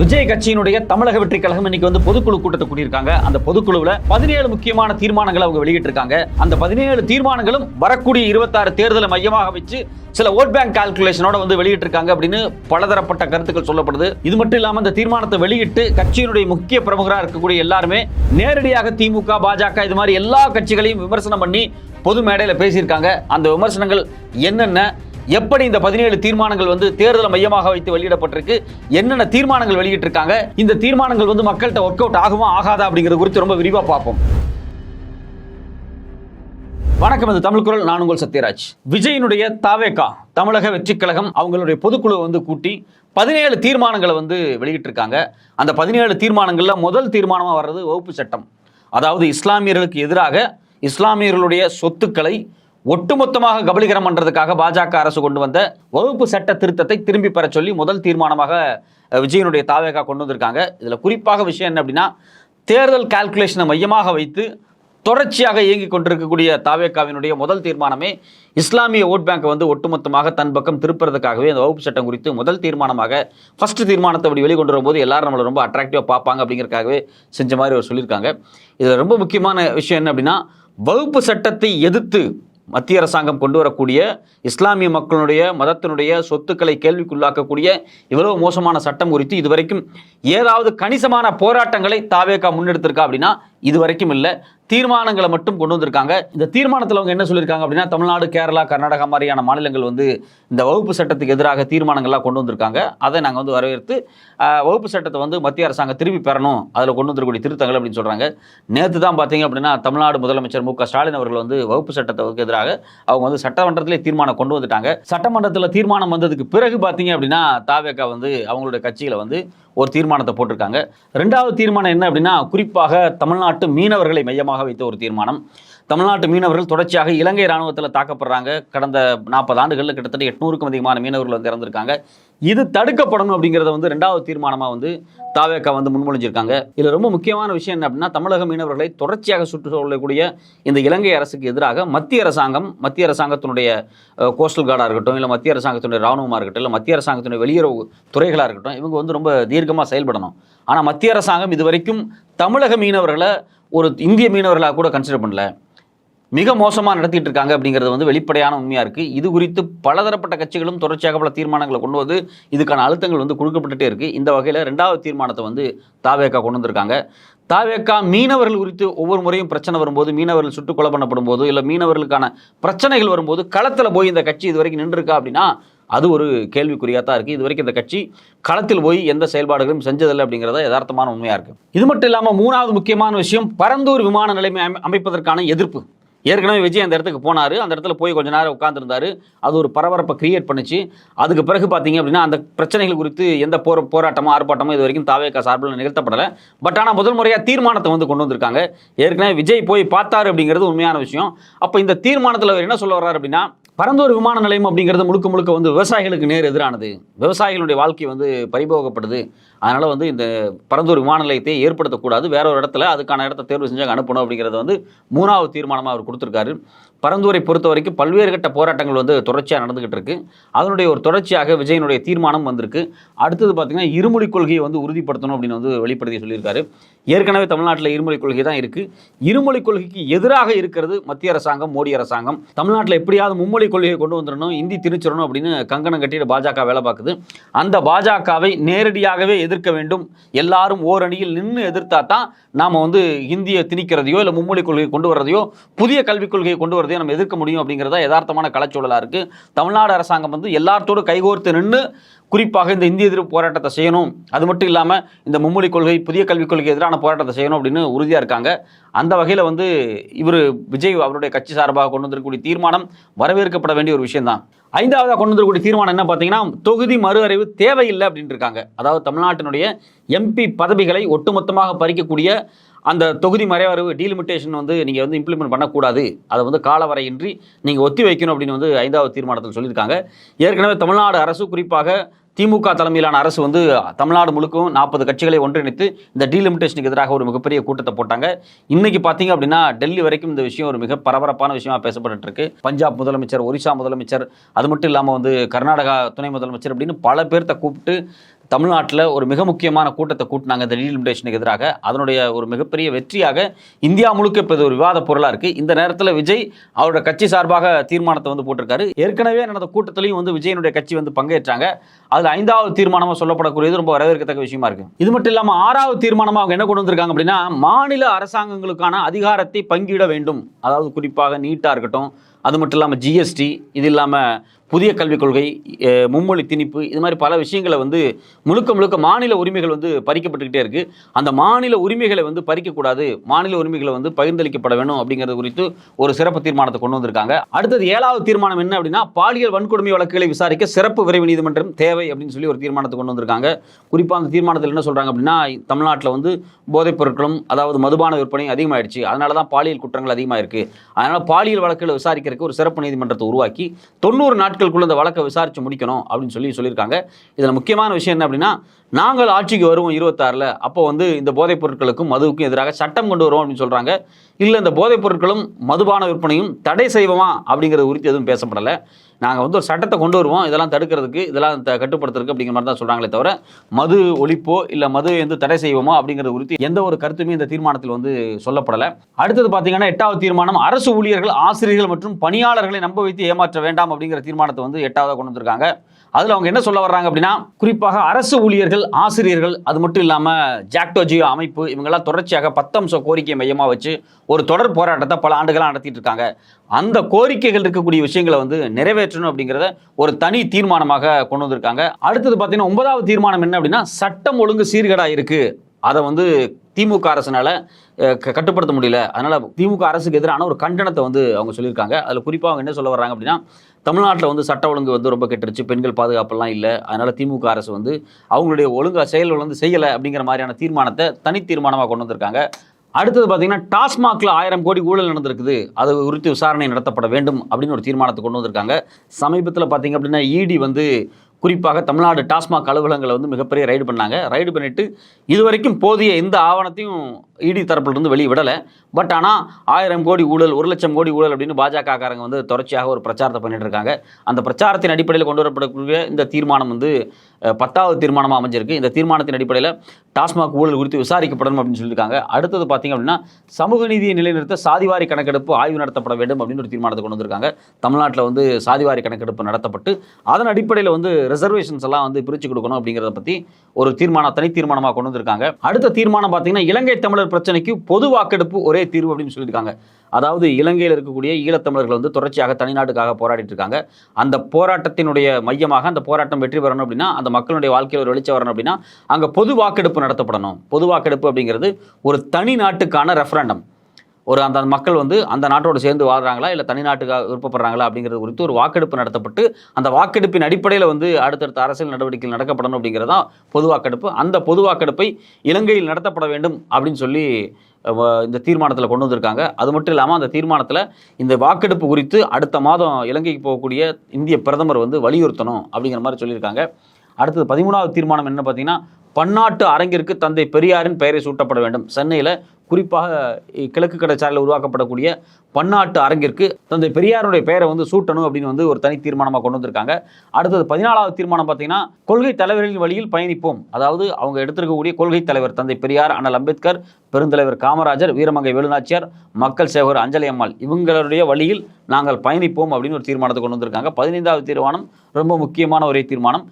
விஜய் கட்சியினுடைய தமிழக வெற்றி கழகம் இன்னைக்கு வந்து பொதுக்குழு கூட்டத்தை கூட்டியிருக்காங்க அந்த பொதுக்குழுவில் பதினேழு முக்கியமான தீர்மானங்களை அவங்க வெளியிட்டிருக்காங்க. அந்த பதினேழு தீர்மானங்களும் வரக்கூடிய இருபத்தாறு தேர்தலை மையமாக வச்சு சில ஓட் பேங்க் கால்குலேஷனோட வந்து வெளியிட்டிருக்காங்க அப்படின்னு பலதரப்பட்ட கருத்துக்கள் சொல்லப்படுது. இது மட்டும் இல்லாமல் இந்த தீர்மானத்தை வெளியிட்டு கட்சியினுடைய முக்கிய பிரமுகராக இருக்கக்கூடிய எல்லாருமே நேரடியாக திமுக பாஜக இது மாதிரி எல்லா கட்சிகளையும் விமர்சனம் பண்ணி பொது மேடையில் பேசியிருக்காங்க. அந்த விமர்சனங்கள் என்னென்ன? எப்படி இந்த பதினேழு தீர்மானங்கள் வந்து தேர்தலை மையமாக வைத்து வெளியிடப்பட்டிருக்கு என்னென்ன தீர்மானங்கள் வெளியிட்டிருக்காங்க இந்த தீர்மானங்கள் வந்து மக்கள்கிட்ட ஒர்க் அவுட் ஆகுமா ஆகாதா அப்படிங்கிறது குறித்து ரொம்ப விரிவாக பார்ப்போம். வணக்கம் இது தமிழ் குரல் நான் உங்கள் சத்யராஜ். விஜயினுடைய தாவேகா தமிழக வெற்றிக் கழகம் அவங்களுடைய பொதுக்குழு வந்து கூட்டி பதினேழு தீர்மானங்களை வந்து வெளியிட்டிருக்காங்க. அந்த பதினேழு தீர்மானங்களில் முதல் தீர்மானமாக வர்றது வகுப்பு சட்டம். அதாவது இஸ்லாமியர்களுக்கு எதிராக இஸ்லாமியர்களுடைய சொத்துக்களை ஒட்டுமொத்தமாக கபலீகரம் பண்றதுக்காக பாஜக அரசு கொண்டு வந்த வகுப்பு சட்ட திருத்தத்தை திரும்பி பெற சொல்லி முதல் தீர்மானமாக விஜயனுடைய தாவேகா கொண்டு வந்திருக்காங்க. இதுல குறிப்பாக விஷயம் என்ன அப்படின்னா தேர்தல் கால்குலேஷனை மையமாக வைத்து தொடர்ச்சியாக இயங்கி கொண்டிருக்கக்கூடிய தாவேக்காவினுடைய முதல் தீர்மானமே இஸ்லாமிய ஓட் பேங்கை வந்து ஒட்டுமொத்தமாக தன் பக்கம் திருப்புறதுக்காகவே அந்த வகுப்பு சட்டம் குறித்து முதல் தீர்மானமாக ஃபர்ஸ்ட் தீர்மானத்தை அப்படி வெளிக்கொண்டு வரும்போது எல்லாரும் நம்மளை ரொம்ப அட்ராக்டிவாக பார்ப்பாங்க அப்படிங்கிறக்காகவே செஞ்ச மாதிரி அவர் சொல்லியிருக்காங்க. இதில் ரொம்ப முக்கியமான விஷயம் என்ன அப்படின்னா வகுப்பு சட்டத்தை எதிர்த்து மத்திய அரசாங்கம் கொண்டு வரக்கூடிய இஸ்லாமிய மக்களுடைய மதத்தினுடைய சொத்துக்களை கேள்விக்குள்ளாக்கக்கூடிய இவ்வளவு மோசமான சட்டம் குறித்து இதுவரைக்கும் ஏதாவது கணிசமான போராட்டங்களை தாவேகா முன்னெடுத்திருக்கா அப்படின்னா இதுவரைக்கும் இல்லை. தீர்மானங்களை மட்டும் கொண்டு வந்திருக்காங்க. இந்த தீர்மானத்தில் அவங்க என்ன சொல்லியிருக்காங்க அப்படின்னா தமிழ்நாடு கேரளா கர்நாடகா மாதிரியான மாநிலங்கள் வந்து இந்த வகுப்பு சட்டத்துக்கு எதிராக தீர்மானங்கள்லாம் கொண்டு வந்திருக்காங்க. அதை நாங்கள் வந்து வரவேற்று வகுப்பு சட்டத்தை வந்து மத்திய அரசாங்கம் திரும்பி பெறணும். அதில் கொண்டு வந்திருக்கூடிய திருத்தங்கள் அப்படின்னு சொல்கிறாங்க நேற்று தான் பார்த்தீங்க அப்படின்னா தமிழ்நாடு முதலமைச்சர் மு க. ஸ்டாலின் அவர்கள் வந்து வகுப்பு சட்டத்துக்கு எதிராக அவங்க வந்து சட்டமன்றத்திலே தீர்மானம் கொண்டு வந்துட்டாங்க. சட்டமன்றத்தில் தீர்மானம் வந்ததுக்கு பிறகு பார்த்தீங்க அப்படின்னா தாவேக்கா வந்து அவங்களுடைய கட்சியில் வந்து ஒரு தீர்மானத்தை போட்டிருக்காங்க. ரெண்டாவது தீர்மானம் என்ன அப்படின்னா குறிப்பாக தமிழ்நாட்டு மீனவர்களை மையமாக வைத்த ஒரு தீர்மானம். தமிழ்நாட்டு மீனவர்கள் தொடர்ச்சியாக இலங்கை ராணுவத்தில் தாக்கப்படுறாங்க. கடந்த நாற்பது ஆண்டுகளில் கிட்டத்தட்ட எட்நூறுக்கும் அதிகமான மீனவர்கள் வந்து இறந்திருக்காங்க. இது தடுக்கப்படணும் அப்படிங்கிறத வந்து ரெண்டாவது தீர்மானமாக வந்து தாவேக்கா வந்து முன்மொழிஞ்சிருக்காங்க. இதில் ரொம்ப முக்கியமான விஷயம் என்ன அப்படின்னா தமிழக மீனவர்களை தொடர்ச்சியாக சுற்றுச்சூழலக்கூடிய இந்த இலங்கை அரசுக்கு எதிராக மத்திய அரசாங்கம் மத்திய அரசாங்கத்தினுடைய கோஸ்டல் கார்டாக இருக்கட்டும் இல்லை மத்திய அரசாங்கத்தினுடைய ராணுவமாக இருக்கட்டும் இல்லை மத்திய அரசாங்கத்தினுடைய வெளியுறவு துறைகளாக இருக்கட்டும் இவங்க வந்து ரொம்ப தீர்க்கமாக செயல்படணும். ஆனால் மத்திய அரசாங்கம் இதுவரைக்கும் தமிழக மீனவர்களை ஒரு இந்திய மீனவர்களாக கூட கன்சிடர் பண்ணல. மிக மோசமாக நடத்திட்டு இருக்காங்க அப்படிங்கிறது வந்து வெளிப்படையான உண்மையாக இருக்குது இது குறித்து பலதரப்பட்ட கட்சிகளும் தொடர்ச்சியாக பல தீர்மானங்களை கொண்டு வந்து இதுக்கான அழுத்தங்கள் வந்து கொடுக்கப்பட்டுட்டே இருக்குது இந்த வகையில் ரெண்டாவது தீர்மானத்தை வந்து தாவேக்கா கொண்டு வந்திருக்காங்க. தாவேக்கா மீனவர்கள் குறித்து ஒவ்வொரு முறையும் பிரச்சனை வரும்போது மீனவர்கள் சுட்டுக் கொலை பண்ணப்படும் போது இல்லை மீனவர்களுக்கான பிரச்சனைகள் வரும்போது களத்தில் போய் இந்த கட்சி இது வரைக்கும் நின்றுருக்கா அப்படின்னா அது ஒரு கேள்விக்குறியாக தான் இருக்குது இது வரைக்கும் இந்த கட்சி களத்தில் போய் எந்த செயல்பாடுகளும் செஞ்சதில்லை அப்படிங்கிறத யதார்த்தமான உண்மையாக இருக்குது இது மட்டும் இல்லாமல் மூணாவது முக்கியமான விஷயம் பரந்தூர் விமான நிலைமை அமை- அமைப்பதற்கான எதிர்ப்பு. ஏற்கனவே விஜய் அந்த இடத்துக்கு போனார். அந்த இடத்துல போய் கொஞ்ச நேரம் உட்காந்துருந்தாரு அது ஒரு பரபரப்பை கிரியேட் பண்ணுச்சு. அதுக்கு பிறகு பார்த்தீங்க அப்படின்னா அந்த பிரச்சனைகள் குறித்து எந்த போர் போராட்டமோ ஆர்ப்பாட்டமோ இது வரைக்கும் தாவேக்கா சார்பில் நிகழ்த்தப்படலை. பட் ஆனால் முதல் முறையாக தீர்மானத்தை வந்து கொண்டு வந்திருக்காங்க. ஏற்கனவே விஜய் போய் பார்த்தாரு அப்படிங்கிறது உண்மையான விஷயம். அப்போ இந்த தீர்மானத்தில் அவர் என்ன சொல்ல வர்றாரு அப்படின்னா பரந்தூர் விமான நிலையம் அப்படிங்கிறது முழுக்க முழுக்க வந்து விவசாயிகளுக்கு நேர் எதிரானது. விவசாயிகளுடைய வாழ்க்கை வந்து பரிபோகப்படுது அதனால் வந்து இந்த பரந்தூர் விமான நிலையத்தை ஏற்படுத்தக்கூடாது. வேற ஒரு இடத்துல அதுக்கான இடத்த தேர்வு செஞ்சாங்க அனுப்பணும் அப்படிங்கிறத வந்து மூணாவது தீர்மானமாக அவர் கொடுத்துருக்காரு. பரந்தூரை பொறுத்த வரைக்கும் பல்வேறு கட்ட போராட்டங்கள் வந்து தொடர்ச்சியாக நடந்துகிட்டு இருக்கு. அதனுடைய ஒரு தொடர்ச்சியாக விஜயனுடைய தீர்மானம் வந்திருக்கு. அடுத்தது பார்த்தீங்கன்னா இருமொழி கொள்கையை வந்து உறுதிப்படுத்தணும் அப்படின்னு வந்து வெளிப்படுத்தி சொல்லியிருக்காரு. ஏற்கனவே தமிழ்நாட்டில் இருமொழி கொள்கை தான் இருக்குது இருமொழி கொள்கைக்கு எதிராக இருக்கிறது மத்திய அரசாங்கம் மோடி அரசாங்கம். தமிழ்நாட்டில் எப்படியாவது மும்மொழி கொள்கையை கொண்டு வந்துடணும் இந்தி திணிச்சிடணும் அப்படின்னு கங்கணம் கட்டிட்டு பாஜக வேலை பார்க்குது. அந்த பாஜகவை நேரடியாகவே எதிர்க்க வேண்டும். எல்லாரும் ஓரணியில் நின்று எதிர்த்தா தான் நாம் வந்து இந்தியை திணிக்கிறதையோ இல்லை மும்மொழி கொள்கையை கொண்டு வரதையோ புதிய கல்விக் கொள்கையை கொண்டு வரதையோ நம்ம எதிர்க்க முடியும் அப்படிங்கிறதா யதார்த்தமான கலச்சூழலாக இருக்குது தமிழ்நாடு அரசாங்கம் வந்து எல்லாத்தோடு கைகோர்த்து நின்று குறிப்பாக இந்த இந்திய எதிர்ப்பு போராட்டத்தை செய்யணும். அது மட்டும் இல்லாமல் இந்த மும்மொழி கொள்கை புதிய கல்விக் கொள்கை எதிரான போராட்டத்தை செய்யணும் அப்படின்னு உறுதியாக இருக்காங்க. அந்த வகையில் வந்து இவர் விஜய் அவருடைய கட்சி சார்பாக கொண்டு வந்திருக்கக்கூடிய தீர்மானம் வரவேற்கப்பட வேண்டிய ஒரு விஷயம்தான். ஐந்தாவதாக கொண்டு வந்திருக்கக்கூடிய தீர்மானம் என்ன பார்த்தீங்கன்னா தொகுதி மறு அறிவு தேவையில்லை அப்படின்ட்டு இருக்காங்க. அதாவது தமிழ்நாட்டினுடைய எம்பி பதவிகளை ஒட்டுமொத்தமாக பறிக்கக்கூடிய அந்த தொகுதி மறைவரவு டீலிமிட்டேஷன் வந்து நீங்கள் வந்து இம்ப்ளிமெண்ட் பண்ணக்கூடாது. அதை வந்து காலவரையின்றி நீங்கள் ஒத்தி வைக்கணும் அப்படின்னு வந்து ஐந்தாவது தீர்மானத்தில் சொல்லியிருக்காங்க. ஏற்கனவே தமிழ்நாடு அரசு குறிப்பாக திமுக தலைமையிலான அரசு வந்து தமிழ்நாடு முழுக்கவும் நாற்பது கட்சிகளை ஒன்றிணைத்து இந்த டீலிமிட்டேஷனுக்கு எதிராக ஒரு மிகப்பெரிய கூட்டத்தை போட்டாங்க. இன்னைக்கு பார்த்தீங்க அப்படின்னா டெல்லி வரைக்கும் இந்த விஷயம் ஒரு மிக பரபரப்பான விஷயமா பேசப்பட்டு இருக்கு பஞ்சாப் முதலமைச்சர் ஒரிசா முதலமைச்சர் அது மட்டும் இல்லாமல் வந்து கர்நாடகா துணை முதலமைச்சர் அப்படின்னு பல பேர்த்த கூப்பிட்டு தமிழ்நாட்டில் ஒரு மிக முக்கியமான கூட்டத்தை கூட்டினாங்க இந்த டீலிமிட்டேஷனுக்கு எதிராக. அதனுடைய ஒரு மிகப்பெரிய வெற்றியாக இந்தியா முழுக்க இப்போ இது ஒரு விவாத பொருளாக இருக்குது இந்த நேரத்தில் விஜய் அவரோட கட்சி சார்பாக தீர்மானத்தை வந்து போட்டிருக்காரு. ஏற்கனவே நடந்த கூட்டத்திலையும் வந்து விஜயனுடைய கட்சி வந்து பங்கேற்றாங்க. அதில் ஐந்தாவது தீர்மானமாக சொல்லப்படக்கூடியது ரொம்ப வரவேற்கத்தக்க விஷயமா இருக்கு. இது மட்டும் இல்லாமல் ஆறாவது தீர்மானமாக அவங்க என்ன கொண்டு வந்திருக்காங்க அப்படின்னா மாநில அரசாங்கங்களுக்கான அதிகாரத்தை பங்கிட வேண்டும். அதாவது குறிப்பாக நீட்டாக இருக்கட்டும் அது மட்டும் இல்லாமல் ஜிஎஸ்டி இது இல்லாமல் புதிய கல்விக் கொள்கை மும்மொழி திணிப்பு இது மாதிரி பல விஷயங்களை வந்து முழுக்க முழுக்க மாநில உரிமைகள் வந்து பறிக்கப்பட்டுக்கிட்டே இருக்குது அந்த மாநில உரிமைகளை வந்து பறிக்கக்கூடாது மாநில உரிமைகளை வந்து பகிர்ந்தளிக்கப்பட வேணும் அப்படிங்கிறது குறித்து ஒரு சிறப்பு தீர்மானத்தை கொண்டு வந்திருக்காங்க. அடுத்தது ஏழாவது தீர்மானம் என்ன அப்படின்னா பாலியல் வன்கொடுமை வழக்குகளை விசாரிக்க சிறப்பு விரைவு நீதிமன்றம் தேவை அப்படின்னு சொல்லி ஒரு தீர்மானத்தை கொண்டு வந்திருக்காங்க. குறிப்பாக அந்த தீர்மானத்தில் என்ன சொல்கிறாங்க அப்படின்னா தமிழ்நாட்டில் வந்து போதைப் பொருட்களும் அதாவது மதுபான விற்பனையும் அதிகமாகிடுச்சு அதனால தான் பாலியல் குற்றங்கள் அதிகமாக இருக்குது அதனால் பாலியல் வழக்குகளை விசாரிக்கிறதுக்கு ஒரு சிறப்பு நீதிமன்றத்தை உருவாக்கி தொண்ணூறு நாட்கள் நாட்களுக்குள்ள இந்த வழக்கை விசாரிச்சு முடிக்கணும் அப்படின்னு சொல்லி சொல்லியிருக்காங்க. இதில் முக்கியமான விஷயம் என்ன அப்படின்னா நாங்கள் ஆட்சிக்கு வருவோம் இருபத்தாறில் அப்போ வந்து இந்த போதைப் பொருட்களுக்கும் மதுவுக்கும் எதிராக சட்டம் கொண்டு வருவோம் அப்படின்னு சொல்கிறாங்க இல்லை இந்த போதைப் பொருட்களும் மதுபான விற்பனையும் தடை செய்வோமா அப்படிங்கிறது குறித்து எதுவும் பேசப்படலை. நாங்கள் வந்து ஒரு சட்டத்தை கொண்டு வருவோம். இதெல்லாம் தடுக்கிறதுக்கு இதெல்லாம் த- கட்டுப்படுத்துறதுக்கு அப்படிங்கிற மாதிரி தான் சொல்கிறாங்களே தவிர மது ஒழிப்போ இல்லை மது வந்து தடை செய்வோமோ அப்படிங்கிறது குறித்து எந்த ஒரு கருத்துமே இந்த தீர்மானத்தில் வந்து சொல்லப்படலை. அடுத்தது பார்த்தீங்கன்னா எட்டாவது தீர்மானம் அரசு ஊழியர்கள் ஆசிரியர்கள் மற்றும் பணியாளர்களை நம்ப வைத்து ஏமாற்ற வேண்டாம் அப்படிங்கிற தீர்மானத்தை வந்து எட்டாவதாக கொண்டு வந்திருக்காங்க. அதில் அவங்க என்ன சொல்ல வர்றாங்க அப்படின்னா குறிப்பாக அரசு ஊழியர்கள் ஆசிரியர்கள் அது மட்டும் இல்லாமல் ஜாக்டோஜியோ அமைப்பு இவங்கெல்லாம் தொடர்ச்சியாக பத்தம்ச கோரிக்கை மையமாக வச்சு ஒரு தொடர் போராட்டத்தை பல ஆண்டுகளாக நடத்திட்டு இருக்காங்க. அந்த கோரிக்கைகள் இருக்கக்கூடிய விஷயங்களை வந்து நிறைவேற்றணும் அப்படிங்கிறத ஒரு தனி தீர்மானமாக கொண்டு வந்திருக்காங்க. அடுத்தது பார்த்தீங்கன்னா ஒன்பதாவது தீர்மானம் என்ன அப்படின்னா சட்டம் ஒழுங்கு சீர்கேடாக இருக்குது அதை வந்து திமுக அரசுனால க- கட்டுப்படுத்த முடியல. அதனால் திமுக அரசுக்கு எதிரான ஒரு கண்டனத்தை வந்து அவங்க சொல்லியிருக்காங்க. அதில் குறிப்பாக அவங்க என்ன சொல்ல வர்றாங்க அப்படின்னா தமிழ்நாட்டில் வந்து சட்ட ஒழுங்கு வந்து ரொம்ப கெட்டுருச்சு. பெண்கள் பாதுகாப்பெல்லாம் இல்லை. அதனால் திமுக அரசு வந்து அவங்களுடைய ஒழுங்காக செயல்கள் வந்து செய்யலை அப்படிங்கிற மாதிரியான தீர்மானத்தை தனி தீர்மானமாக கொண்டு வந்திருக்காங்க. அடுத்தது பார்த்தீங்கன்னா டாஸ்மாகில் ஆயிரம் கோடி ஊழல் நடந்திருக்குது. அது குறித்து விசாரணை நடத்தப்பட வேண்டும் அப்படின்னு ஒரு தீர்மானத்தை கொண்டு வந்திருக்காங்க. சமீபத்தில் பார்த்தீங்க அப்படின்னா இடி வந்து குறிப்பாக தமிழ்நாடு டாஸ்மாக் அலுவலகங்களை வந்து மிகப்பெரிய ரைடு பண்ணாங்க. ரைடு பண்ணிட்டு இதுவரைக்கும் போதிய எந்த ஆவணத்தையும் இடி தரப்பிலிருந்து வெளியே விடலை பட் ஆனால் ஆயிரம் கோடி ஊழல் ஒரு லட்சம் கோடி ஊழல் அப்படின்னு பாஜகக்காரங்க வந்து தொடர்ச்சியாக ஒரு பிரச்சாரத்தை பண்ணிட்டு இருக்காங்க அந்த பிரச்சாரத்தின் அடிப்படையில் கொண்டு வரப்படக்கூடிய இந்த தீர்மானம் வந்து பத்தாவது தீர்மானமாக அமைஞ்சிருக்கு. இந்த தீர்மானத்தின் அடிப்படையில் டாஸ்மாக் ஊழல் குறித்து விசாரிக்கப்படணும் அப்படின்னு சொல்லியிருக்காங்க. அடுத்தது பார்த்தீங்க அப்படின்னா சமூக நீதியை நிலைநிறுத்த சாதிவாரி கணக்கெடுப்பு ஆய்வு நடத்தப்பட வேண்டும் அப்படின்னு ஒரு தீர்மானத்தை கொண்டு வந்திருக்காங்க. தமிழ்நாட்டில் வந்து சாதிவாரி கணக்கெடுப்பு நடத்தப்பட்டு அதன் அடிப்படையில் வந்து ரிசர்வேஷன்ஸ் எல்லாம் வந்து பிரித்து கொடுக்கணும் அப்படிங்கிறத பற்றி ஒரு தீர்மானம் தனி தீர்மானமாக கொண்டு வந்திருக்காங்க. அடுத்த தீர்மானம் பார்த்தீங்கன்னா இலங்கை தமிழர் பிரச்சனைக்கு பொது வாக்கெடுப்பு ஒரே தீர்வு அப்படின்னு சொல்லியிருக்காங்க. அதாவது இலங்கையில் இருக்கக்கூடிய ஈழத்தமிழர்கள் வந்து தொடர்ச்சியாக தனிநாட்டுக்காக போராடிட்டு இருக்காங்க. அந்த போராட்டத்தினுடைய மையமாக அந்த போராட்டம் வெற்றி பெறணும் அப்படின்னா அந்த மக்களுடைய வாழ்க்கையில் ஒரு வெளிச்சம் வரணும் அப்படின்னா அங்கே பொது வாக்கெடுப்பு நடத்தப்படணும். பொது வாக்கெடுப்பு அப்படிங்கிறது ஒரு தனி நாட்டுக்கான ரெஃபரண்டம் ஒரு அந்த மக்கள் வந்து அந்த நாட்டோடு சேர்ந்து வாழ்கிறாங்களா இல்லை தனி நாட்டுக்காக விருப்பப்படுறாங்களா அப்படிங்கிறது குறித்து ஒரு வாக்கெடுப்பு நடத்தப்பட்டு அந்த வாக்கெடுப்பின் அடிப்படையில் வந்து அடுத்தடுத்த அரசியல் நடவடிக்கைகள் நடக்கப்படணும் அப்படிங்கிறது தான் பொது வாக்கெடுப்பு. அந்த பொது வாக்கெடுப்பை இலங்கையில் நடத்தப்பட வேண்டும் அப்படின்னு சொல்லி இந்த தீர்மானத்தில் கொண்டு வந்திருக்காங்க. அது மட்டும் இல்லாமல் அந்த தீர்மானத்தில் இந்த வாக்கெடுப்பு குறித்து அடுத்த மாதம் இலங்கைக்கு போகக்கூடிய இந்திய பிரதமர் வந்து வலியுறுத்தணும் அப்படிங்கிற மாதிரி சொல்லியிருக்காங்க. அடுத்தது பதிமூணாவது தீர்மானம் என்ன பார்த்தீங்கன்னா பன்னாட்டு அரங்கிற்கு தந்தை பெரியாரின் பெயரை சூட்டப்பட வேண்டும். சென்னையில் குறிப்பாக கிழக்கு கடற்சாலையில் உருவாக்கப்படக்கூடிய பன்னாட்டு அரங்கிற்கு தந்தை பெரியாருடைய பெயரை வந்து சூட்டணும் அப்படின்னு வந்து ஒரு தனி தீர்மானமாக கொண்டு வந்திருக்காங்க. அடுத்தது பதினாலாவது தீர்மானம் பார்த்தீங்கன்னா கொள்கை தலைவர்களின் வழியில் பயணிப்போம். அதாவது அவங்க எடுத்திருக்கக்கூடிய கொள்கை தலைவர் தந்தை பெரியார் அண்ணல் அம்பேத்கர் பெருந்தலைவர் காமராஜர் வீரமங்கை வேலுநாச்சியார் மக்கள் சேவர் அஞ்சலி அம்மாள் இவங்களுடைய வழியில் நாங்கள் பயணிப்போம் அப்படின்னு ஒரு தீர்மானத்தை கொண்டு வந்திருக்காங்க. பதினைந்தாவது தீர்மானம் ரொம்ப முக்கியமான ஒரே தீர்மானம்.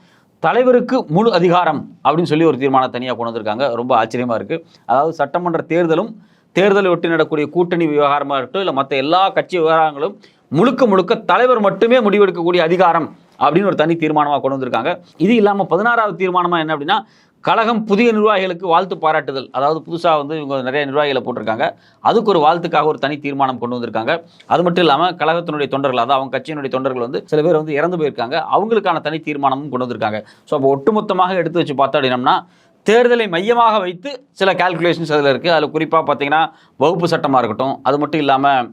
தலைவருக்கு முழு அதிகாரம் அப்படின்னு சொல்லி ஒரு தீர்மானம் தனியாக கொண்டு வந்திருக்காங்க. ரொம்ப ஆச்சரியமாக இருக்குது அதாவது சட்டமன்ற தேர்தலும் தேர்தலை ஒட்டி நடக்கக்கூடிய கூட்டணி விவகாரமாக இருக்கட்டும் இல்லை மற்ற எல்லா கட்சி விவகாரங்களும் முழுக்க முழுக்க தலைவர் மட்டுமே முடிவெடுக்கக்கூடிய அதிகாரம் அப்படின்னு ஒரு தனி தீர்மானமாக கொண்டு வந்திருக்காங்க. இது இல்லாமல் பதினாறாவது தீர்மானமாக என்ன அப்படின்னா கழகம் புதிய நிர்வாகிகளுக்கு வாழ்த்து பாராட்டுதல். அதாவது புதுசாக வந்து இவங்க நிறைய நிர்வாகிகளை போட்டிருக்காங்க. அதுக்கு ஒரு வாழ்த்துக்காக ஒரு தனி தீர்மானம் கொண்டு வந்திருக்காங்க. அது மட்டும் இல்லாமல் கழகத்தினுடைய தொண்டர்கள் அதாவது அவங்க கட்சியினுடைய தொண்டர்கள் வந்து சில பேர் வந்து இறந்து போயிருக்காங்க. அவங்களுக்கான தனி தீர்மானமும் கொண்டு வந்திருக்காங்க. ஸோ அப்போ ஒட்டுமொத்தமாக எடுத்து வச்சு பார்த்தோம் அப்படின்னம்னா தேர்தலை மையமாக வைத்து சில கால்குலேஷன்ஸ் அதில் இருக்குது அதில் குறிப்பாக பார்த்தீங்கன்னா வகுப்பு சட்டமாக இருக்கட்டும் அது மட்டும் இல்லாமல்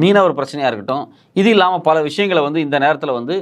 மீனவர் பிரச்சனையாக இருக்கட்டும் இது இல்லாமல் பல விஷயங்களை வந்து இந்த நேரத்தில் வந்து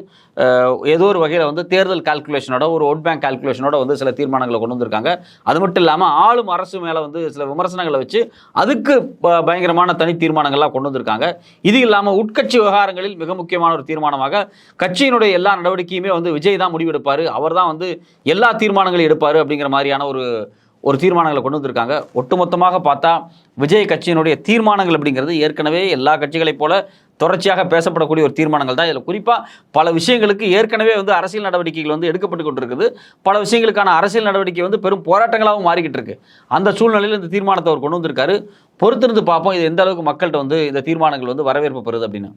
ஏதோ ஒரு வகையில் வந்து தேர்தல் கால்குலேஷனோட ஒரு ஓட் பேங்க் கால்குலேஷனோட வந்து சில தீர்மானங்களை கொண்டு வந்திருக்காங்க. அது மட்டும் இல்லாமல் ஆளும் அரசு மேலே வந்து சில விமர்சனங்களை வச்சு அதுக்கு ப- பயங்கரமான தனி தீர்மானங்கள்லாம் கொண்டு வந்திருக்காங்க. இது இல்லாமல் உட்கட்சி விவகாரங்களில் மிக முக்கியமான ஒரு தீர்மானமாக கட்சியினுடைய எல்லா நடவடிக்கையுமே வந்து விஜய் தான் முடிவெடுப்பார். அவர் தான் வந்து எல்லா தீர்மானங்களையும் எடுப்பார் அப்படிங்கிற மாதிரியான ஒரு ஒரு தீர்மானங்களை கொண்டு வந்திருக்காங்க. ஒட்டுமொத்தமாக பார்த்தா விஜய் கட்சியினுடைய தீர்மானங்கள் அப்படிங்கிறது ஏற்கனவே எல்லா கட்சிகளைப் போல தொடர்ச்சியாக பேசப்படக்கூடிய ஒரு தீர்மானங்கள் தான். இதில் குறிப்பாக பல விஷயங்களுக்கு ஏற்கனவே வந்து அரசியல் நடவடிக்கைகள் வந்து எடுக்கப்பட்டு கொண்டிருக்குது. பல விஷயங்களுக்கான அரசியல் நடவடிக்கை வந்து பெரும் போராட்டங்களாகவும் மாறிக்கிட்டு இருக்கு. அந்த சூழ்நிலையில் இந்த தீர்மானத்தை அவர் கொண்டு வந்திருக்காரு. பொறுத்திருந்து பார்ப்போம் இது எந்த அளவுக்கு மக்கள்கிட்ட வந்து இந்த தீர்மானங்கள் வந்து வரவேற்பு பெறுது அப்படின்னு.